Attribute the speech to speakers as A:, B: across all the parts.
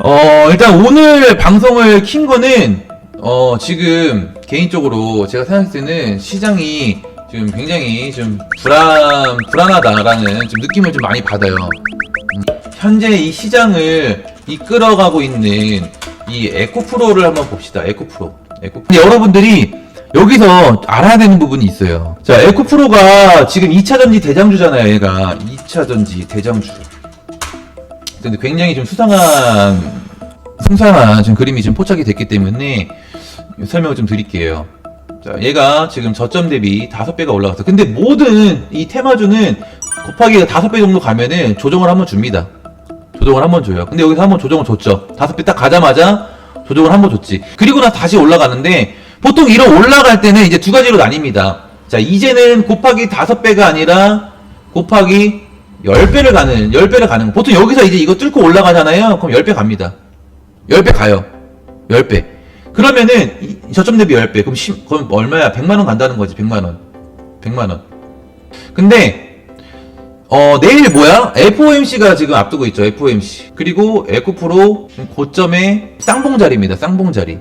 A: 어, 일단 오늘 방송을 킨 거는, 어, 지금 개인적으로 제가 생각했을 때는 시장이 지금 굉장히 좀 불안, 불안하다라는 좀 느낌을 좀 많이 받아요. 음, 현재 이 시장을 이끌어가고 있는 이 에코프로를 한번 봅시다. 에코프로. 에코. 여러분들이 여기서 알아야 되는 부분이 있어요. 자, 에코프로가 지금 2차전지 대장주잖아요, 얘가. 2차전지 대장주. 근데 굉장히 좀 수상한, 풍성한 지금 그림이 지금 포착이 됐기 때문에 설명을 좀 드릴게요. 자, 얘가 지금 저점 대비 5배가 올라갔어. 근데 모든 이 테마주는 곱하기 5배 정도 가면은 조정을 한번 줍니다. 조정을 한번 줘요. 근데 여기서 한번 조정을 줬죠. 5배 딱 가자마자 조정을 한번 줬지. 그리고 나 다시 올라가는데 보통 이런 올라갈 때는 이제 두 가지로 나뉩니다. 자, 이제는 곱하기 5배가 아니라 곱하기 10배를 가는, 10배를 가는, 보통 여기서 이제 이거 뚫고 올라가잖아요? 그럼 10배 갑니다. 10배 가요. 10배. 그러면은, 이- 저점 대비 10배. 그럼 10, 그럼 얼마야? 100만원 간다는 거지, 100만원. 100만원. 근데, 어, 내일 뭐야? FOMC가 지금 앞두고 있죠, FOMC. 그리고 에코프로 고점의 쌍봉자리입니다, 쌍봉자리.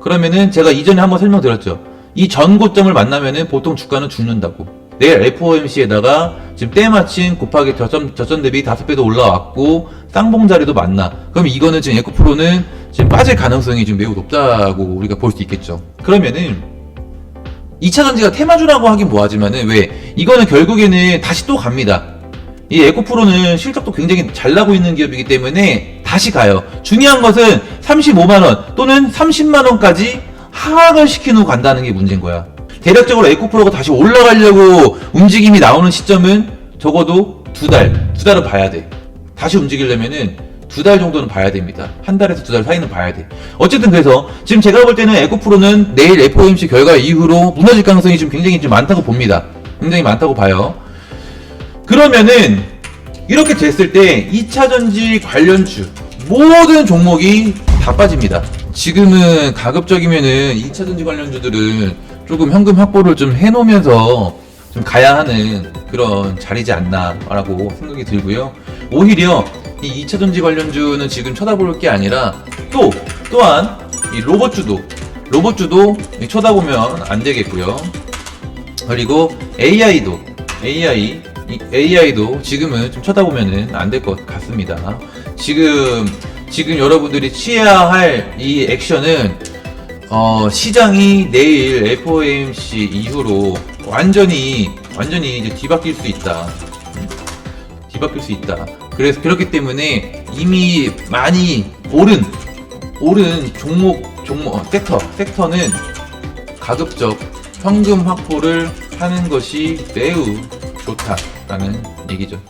A: 그러면은 제가 이전에 한번 설명드렸죠. 이 전 고점을 만나면은 보통 주가는 죽는다고. 내일 FOMC에다가 지금 때마침 곱하기 저점, 저점 대비 5배도 올라왔고, 쌍봉자리도 만나. 그럼 이거는 지금 에코프로는 지금 빠질 가능성이 지금 매우 높다고 우리가 볼 수 있겠죠. 그러면은, 2차 전지가 테마주라고 하긴 뭐하지만은 왜 이거는 결국에는 다시 또 갑니다. 이 에코프로는 실적도 굉장히 잘 나고 있는 기업이기 때문에 다시 가요. 중요한 것은 35만 원 또는 30만 원까지 하락을 시킨 후 간다는 게 문제인 거야. 대략적으로 에코프로가 다시 올라가려고 움직임이 나오는 시점은 적어도 두 달, 두 달을 봐야 돼. 다시 움직이려면은 두 달 정도는 봐야 됩니다. 한 달에서 두 달 사이는 봐야 돼. 어쨌든 그래서 지금 제가 볼 때는 에코프로는 내일 FOMC 결과 이후로 무너질 가능성이 좀 굉장히 좀 많다고 봅니다. 굉장히 많다고 봐요. 그러면은 이렇게 됐을 때 2차 전지 관련주 모든 종목이 다 빠집니다. 지금은 가급적이면은 2차 전지 관련주들은 조금 현금 확보를 좀 해놓으면서 좀 가야 하는 그런 자리지 않나라고 생각이 들고요. 오히려 이 2차 전지 관련주는 지금 쳐다볼 게 아니라 또 또한 이 로봇주도 로봇주도 쳐다보면 안 되겠고요. 그리고 AI도 AI 이 AI도 지금은 좀 쳐다보면은 안 될 것 같습니다. 지금 지금 여러분들이 취해야 할 이 액션은 어, 시장이 내일 FOMC 이후로 완전히 완전히 이제 뒤바뀔 수 있다. 음, 뒤바뀔 수 있다. 그래서 그렇기 때문에 이미 많이 오른 오른 종목 종목 어, 섹터 섹터는 가급적 현금 확보를 하는 것이 매우 좋다라는 얘기죠.